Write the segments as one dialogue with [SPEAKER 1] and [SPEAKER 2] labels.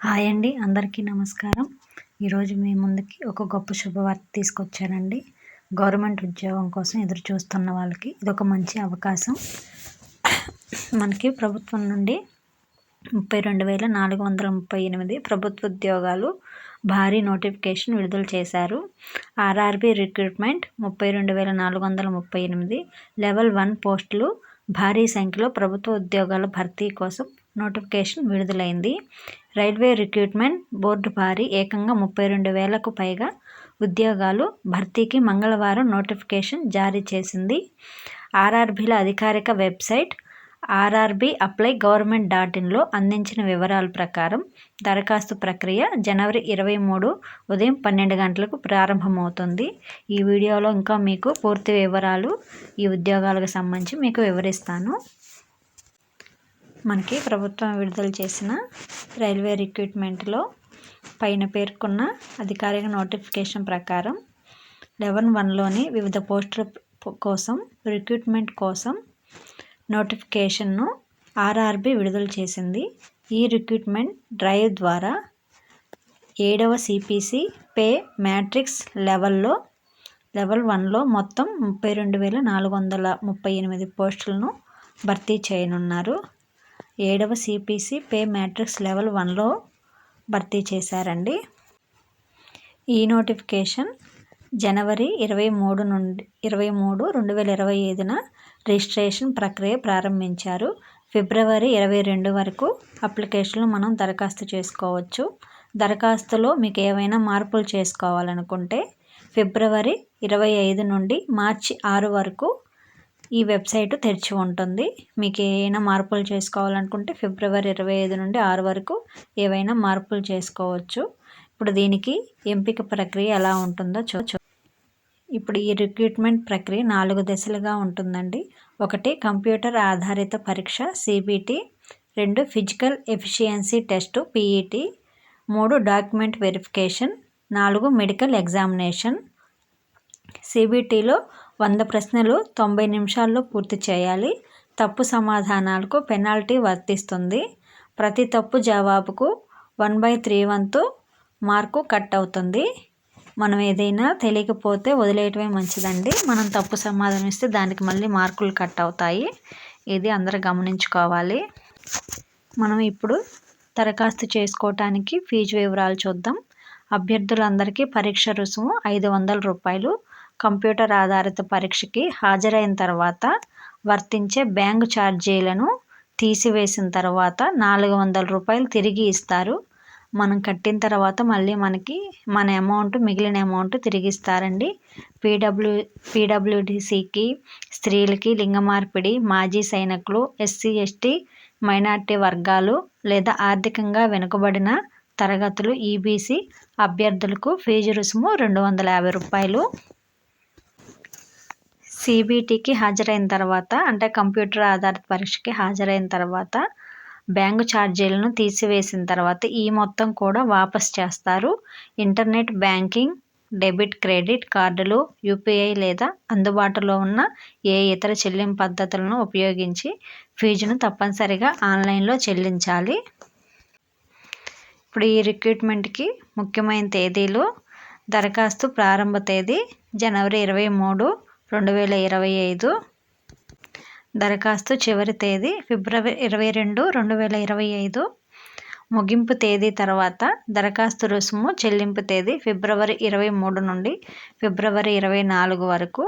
[SPEAKER 1] Hi అండి అందరికీ నమస్కారం. ఈరోజు మీ ముందుకి ఒక గొప్ప శుభవార్త తీసుకొచ్చానండి. గవర్నమెంట్ ఉద్యోగం కోసం ఎదురు చూస్తున్న వాళ్ళకి ఇది ఒక మంచి అవకాశం. మనకి ప్రభుత్వం నుండి ముప్పై రెండు వేల నాలుగు వందల ముప్పై ఎనిమిది ప్రభుత్వ ఉద్యోగాలు భారీ నోటిఫికేషన్ విడుదల చేశారు. ఆర్ఆర్బి రిక్రూట్మెంట్ ముప్పై రెండు వేల నాలుగు వందల ముప్పై ఎనిమిది లెవెల్ వన్ పోస్టులు భారీ సంఖ్యలో ప్రభుత్వ ఉద్యోగాల భర్తీ కోసం నోటిఫికేషన్ విడుదలైంది. రైల్వే రిక్రూట్మెంట్ బోర్డు భారీ ఏకంగా ముప్పై రెండు వేలకు పైగా ఉద్యోగాలు భర్తీకి మంగళవారం నోటిఫికేషన్ జారీ చేసింది. ఆర్ఆర్బీల అధికారిక website RRB apply government dot ఇన్లో అందించిన వివరాల ప్రకారం దరఖాస్తు ప్రక్రియ జనవరి ఇరవై మూడు ఉదయం పన్నెండు గంటలకు ప్రారంభమవుతుంది. ఈ వీడియోలో ఇంకా మీకు పూర్తి వివరాలు ఈ ఉద్యోగాలకు సంబంధించి మీకు వివరిస్తాను. మనకి ప్రభుత్వం విడుదల చేసిన రైల్వే రిక్రూట్మెంట్లో పైన పేర్కొన్న అధికారిక నోటిఫికేషన్ ప్రకారం లెవెన్ వన్లోని వివిధ పోస్టుల కోసం రిక్రూట్మెంట్ కోసం నోటిఫికేషన్ను ఆర్ఆర్బి విడుదల చేసింది. ఈ రిక్రూట్మెంట్ డ్రైవ్ ద్వారా ఏడవ సిపిసి పే మ్యాట్రిక్స్ లెవెల్లో లెవెల్ వన్లో మొత్తం ముప్పై రెండు వేల నాలుగు వందల ముప్పై ఎనిమిది పోస్టులను భర్తీ చేయనున్నారు. ఏడవ సిపిసి పే మ్యాట్రిక్స్ లెవెల్ వన్లో భర్తీ చేశారండి. ఈ నోటిఫికేషన్ జనవరి ఇరవై మూడు నుండి ఇరవై మూడు రెండు వేల ఇరవై ఐదున రిజిస్ట్రేషన్ ప్రక్రియ ప్రారంభించారు. ఫిబ్రవరి ఇరవై రెండు వరకు అప్లికేషన్లు మనం దరఖాస్తు చేసుకోవచ్చు. దరఖాస్తులో మీకు ఏవైనా మార్పులు చేసుకోవాలనుకుంటే ఫిబ్రవరి ఇరవై ఐదు నుండి మార్చి ఆరు వరకు ఈ వెబ్సైట్ తెరిచి ఉంటుంది. మీకు ఏమైనా మార్పులు చేసుకోవాలనుకుంటే ఫిబ్రవరి ఇరవై ఐదు నుండి ఆరు వరకు ఏవైనా మార్పులు చేసుకోవచ్చు. ఇప్పుడు దీనికి ఎంపిక ప్రక్రియ ఎలా ఉంటుందో చూ ఇప్పుడు ఈ రిక్రూట్మెంట్ ప్రక్రియ నాలుగు దశలుగా ఉంటుందండి. ఒకటి కంప్యూటర్ ఆధారిత పరీక్ష సిబిటి. రెండు ఫిజికల్ ఎఫిషియన్సీ టెస్టు పీఈటీ. మూడు డాక్యుమెంట్ వెరిఫికేషన్. నాలుగు మెడికల్ ఎగ్జామినేషన్. సిబిటీలో వంద ప్రశ్నలు తొంభై నిమిషాల్లో పూర్తి చేయాలి. తప్పు సమాధానాలకు పెనాల్టీ వర్తిస్తుంది. ప్రతి తప్పు జవాబుకు వన్ బై త్రీ వంతు మార్కు కట్ అవుతుంది. మనం ఏదైనా తెలియకపోతే వదిలేయటమే మంచిదండి. మనం తప్పు సమాధానం ఇస్తే దానికి మళ్ళీ మార్కులు కట్ అవుతాయి. ఇది అందరూ గమనించుకోవాలి. మనం ఇప్పుడు దరఖాస్తు చేసుకోవటానికి ఫీజు వివరాలు చూద్దాం. అభ్యర్థులందరికీ పరీక్ష రుసుము ఐదు వందల రూపాయలు. కంప్యూటర్ ఆధారిత పరీక్షకి హాజరైన తర్వాత వర్తించే బ్యాంకు ఛార్జీలను తీసివేసిన తర్వాత నాలుగు వందల రూపాయలు తిరిగి ఇస్తారు. మనం కట్టిన తర్వాత మళ్ళీ మనకి మన అమౌంట్ మిగిలిన అమౌంట్ తిరిగి ఇస్తారండి. పీడబ్ల్యూ పీడబ్ల్యూడిసికి స్త్రీలకి లింగ మార్పిడి మాజీ సైనికులు ఎస్సీ ఎస్టీ మైనార్టీ వర్గాలు లేదా ఆర్థికంగా వెనుకబడిన తరగతులు ఈబీసీ అభ్యర్థులకు ఫీజు రుసుము రెండు వందల యాభై రూపాయలు సిబిటికి హాజరైన తర్వాత అంటే కంప్యూటర్ ఆధారిత పరీక్షకి హాజరైన తర్వాత బ్యాంకు ఛార్జీలను తీసివేసిన తర్వాత ఈ మొత్తం కూడా వాపస్ చేస్తారు. ఇంటర్నెట్ బ్యాంకింగ్ డెబిట్ క్రెడిట్ కార్డులు యూపీఐ లేదా అందుబాటులో ఉన్న ఏ ఇతర చెల్లింపు పద్ధతులను ఉపయోగించి ఫీజును తప్పనిసరిగా ఆన్లైన్లో చెల్లించాలి. ఇప్పుడు ఈ రిక్రూట్మెంట్కి ముఖ్యమైన తేదీలు దరఖాస్తు ప్రారంభ తేదీ జనవరి ఇరవై మూడు రెండు వేల ఇరవై ఐదు దరఖాస్తు చివరి తేదీ ఫిబ్రవరి ఇరవై రెండు రెండు వేల ఇరవై ఐదు ముగింపు తేదీ తర్వాత దరఖాస్తు రుసుము చెల్లింపు తేదీ ఫిబ్రవరి ఇరవై మూడు నుండి ఫిబ్రవరి ఇరవై నాలుగు వరకు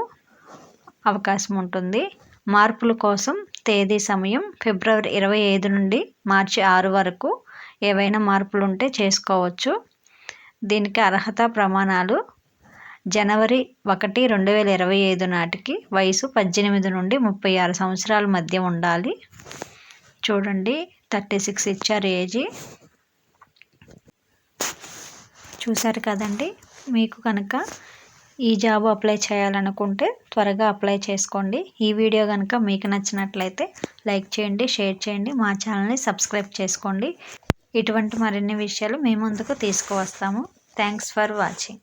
[SPEAKER 1] అవకాశం ఉంటుంది. మార్పుల కోసం తేదీ సమయం ఫిబ్రవరి ఇరవై ఐదు నుండి మార్చి ఆరు వరకు ఏవైనా మార్పులు ఉంటే చేసుకోవచ్చు. దీనికి అర్హత ప్రమాణాలు జనవరి ఒకటి రెండు వేల ఇరవై ఐదు నాటికి వయసు పద్దెనిమిది నుండి ముప్పై ఆరు సంవత్సరాల మధ్య ఉండాలి. చూడండి థర్టీ సిక్స్ ఇచ్చారు ఏజీ. చూశారు కదండి మీకు కనుక ఈ జాబ్ అప్లై చేయాలనుకుంటే త్వరగా అప్లై చేసుకోండి. ఈ వీడియో కనుక మీకు నచ్చినట్లయితే లైక్ చేయండి షేర్ చేయండి మా ఛానల్ని సబ్స్క్రైబ్ చేసుకోండి. ఇటువంటి మరిన్ని విషయాలు మీ ముందుకు తీసుకువస్తాము. Thanks for watching.